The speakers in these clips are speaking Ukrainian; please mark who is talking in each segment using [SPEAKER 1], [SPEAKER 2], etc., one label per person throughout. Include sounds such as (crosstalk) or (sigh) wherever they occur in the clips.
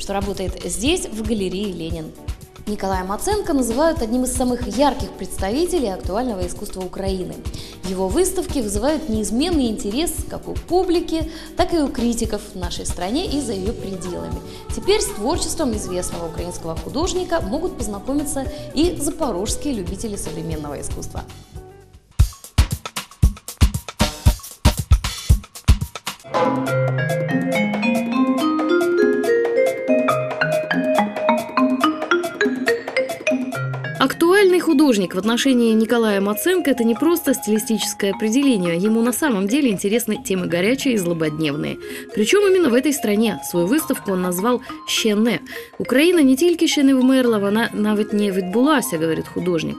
[SPEAKER 1] что работает здесь, в галерее «Ленин». Николая Маценко называют одним из самых ярких представителей актуального искусства Украины. Его выставки вызывают неизменный интерес как у публики, так и у критиков в нашей стране и за ее пределами. Теперь с творчеством известного украинского художника могут познакомиться и запорожские любители современного искусства. Актуальный художник в отношении Николая Маценко – это не просто стилистическое определение. Ему на самом деле интересны темы горячие и злободневные. Причем именно в этой стране. Свою выставку он назвал «Щене». Україна не тільки ще не вмерла, вона навіть не відбулася, говорит художник.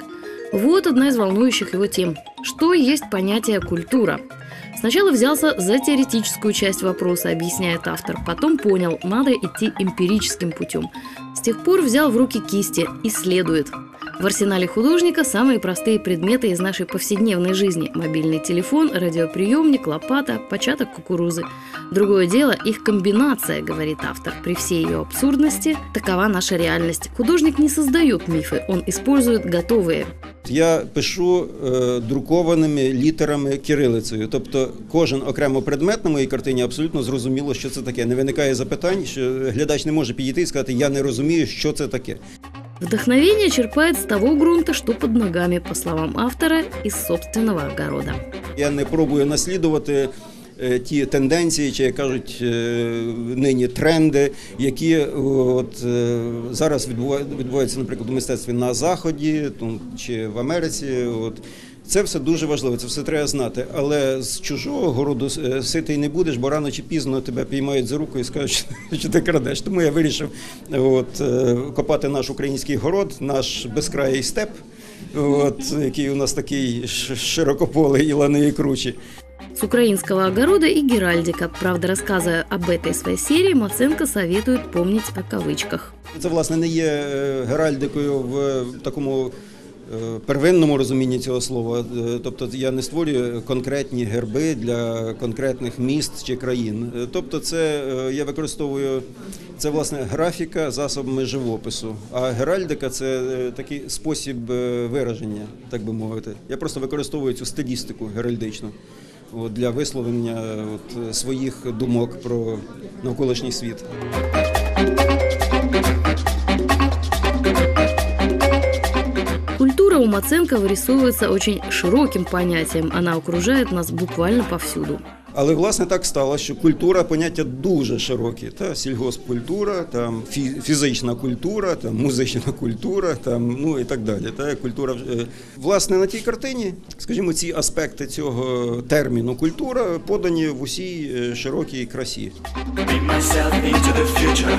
[SPEAKER 1] Вот одна из волнующих его тем. Что есть понятие «культура»? Сначала взялся за теоретическую часть вопроса, объясняет автор. Потом понял, надо идти эмпирическим путем. С тех пор взял в руки кисти, исследует. В арсенале художника самые простые предметы из нашей повседневной жизни. Мобильный телефон, радиоприемник, лопата, початок кукурузы. Другое дело – их комбинация, говорит автор. При всей ее абсурдности такова наша реальность. Художник не создает мифы, он использует готовые.
[SPEAKER 2] Я пишу е, друкованими літерами кирилицею. Тобто кожен окремо предмет на моїй картині абсолютно зрозуміло, що це таке. Не виникає запитань, що глядач не може підійти і сказати, я не розумію, що це таке.
[SPEAKER 1] Вдохновение черпает с того грунта, что под ногами, по словам автора, из собственного огорода.
[SPEAKER 2] Я не пробую наслідувати е, ті тенденції, чи як кажуть е, нині тренди, які от, е, зараз відбува- відбуваються, наприклад, у мистецтві на Заході чи в Америці. От. Це все дуже важливо, це все треба знати. Але з чужого городу е, ситий не будеш, бо рано чи пізно тебе піймають за руку і скажуть, що- що ти (laughs) крадеш. Тому я вирішив от, е, копати наш український город, наш безкраїй степ, от, який у нас такий ш- широкополий і лани і кручі.
[SPEAKER 1] С украинского огорода и Геральдика. Правда, рассказывая об этой своей серии, Маценко советует помнить о кавычках.
[SPEAKER 2] Це власне не є е, геральдикою в такому е, первинному розумінні цього слова. Е, Тобто я не створюю конкретні герби для конкретних міст чи країн. Е, Тобто, це е, я використовую це власне графіка засобами живопису. А геральдика це е, такий спосіб е, вираження, так би мовити. Я просто використовую цю стилістику геральдичну. От, для висловлення е, от, е, своїх думок про навколишній світ.
[SPEAKER 1] Культура у Маценко вырисовывается очень широким понятием. Она окружает нас буквально повсюду.
[SPEAKER 2] Але власне так сталося, що культура поняття дуже широкі. Та сільгоспкультура, там фі- фізична культура, там музична культура, там ну і так далі. Та культура е, власне на тій картині, скажімо, ці аспекти цього терміну культура подані в усій е, широкій красі.
[SPEAKER 3] Beam myself into the future.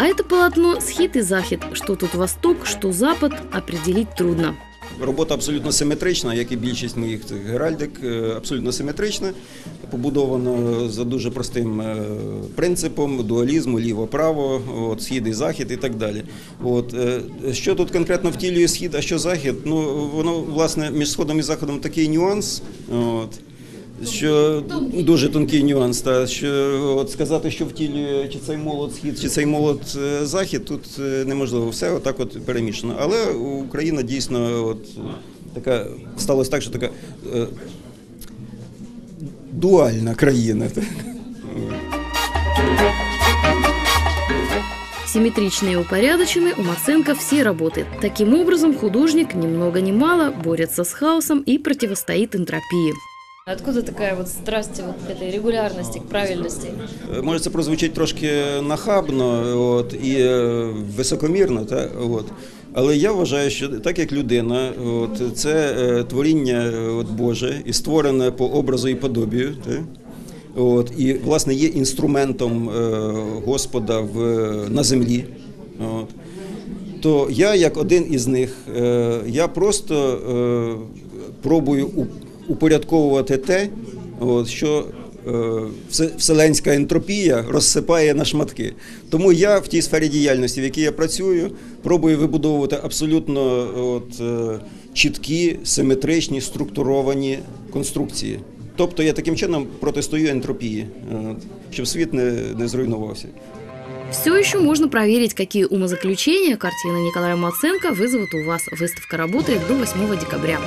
[SPEAKER 1] А это полотно «Схит и захит». Что тут восток, что запад, определить трудно.
[SPEAKER 2] Робота абсолютно симетрична, як і більшість моїх геральдик, е, абсолютно симетрична, побудована за дуже простим е, принципом дуалізму, ліво-право, от, схід і захід і так далі. От, е, що тут конкретно втілює схід, а що захід? Ну, воно, власне, між сходом і заходом такий нюанс. От, що дуже тонкий нюанс, та що от сказати, що втілює чи цей молод схід, чи цей молод е, захід, тут е, неможливо. Все отак от перемішано. Але Україна дійсно от така сталося так, що така е, дуальна країна.
[SPEAKER 1] Симметричные и упорядочены у Маценко все работы. Таким образом, художник ни много ни мало борется с хаосом и противостоит энтропии. Откуда такая вот страсть вот к этой регулярности, к правильности?
[SPEAKER 2] Е, Може, це прозвучить трошки нахабно от, і е, високомірно, та, от. але я вважаю, що так як людина, от, це е, творіння е, от, Боже і створене по образу і подобію. Та, от, і, власне, є інструментом е, Господа в, на землі. От. То я, як один із них, е, я просто е, пробую у- упорядковувати те, от, що е, все- вселенська ентропія розсипає на шматки. Тому я в тій сфері діяльності, в якій я працюю, пробую вибудовувати абсолютно от, е, чіткі, симетричні, структуровані конструкції. Тобто я таким чином протестую ентропії, от, щоб світ не, не зруйнувався.
[SPEAKER 1] Все еще можно проверить, какие умозаключения картины Николая Маценко вызовут у вас. Выставка работает до 8 декабря.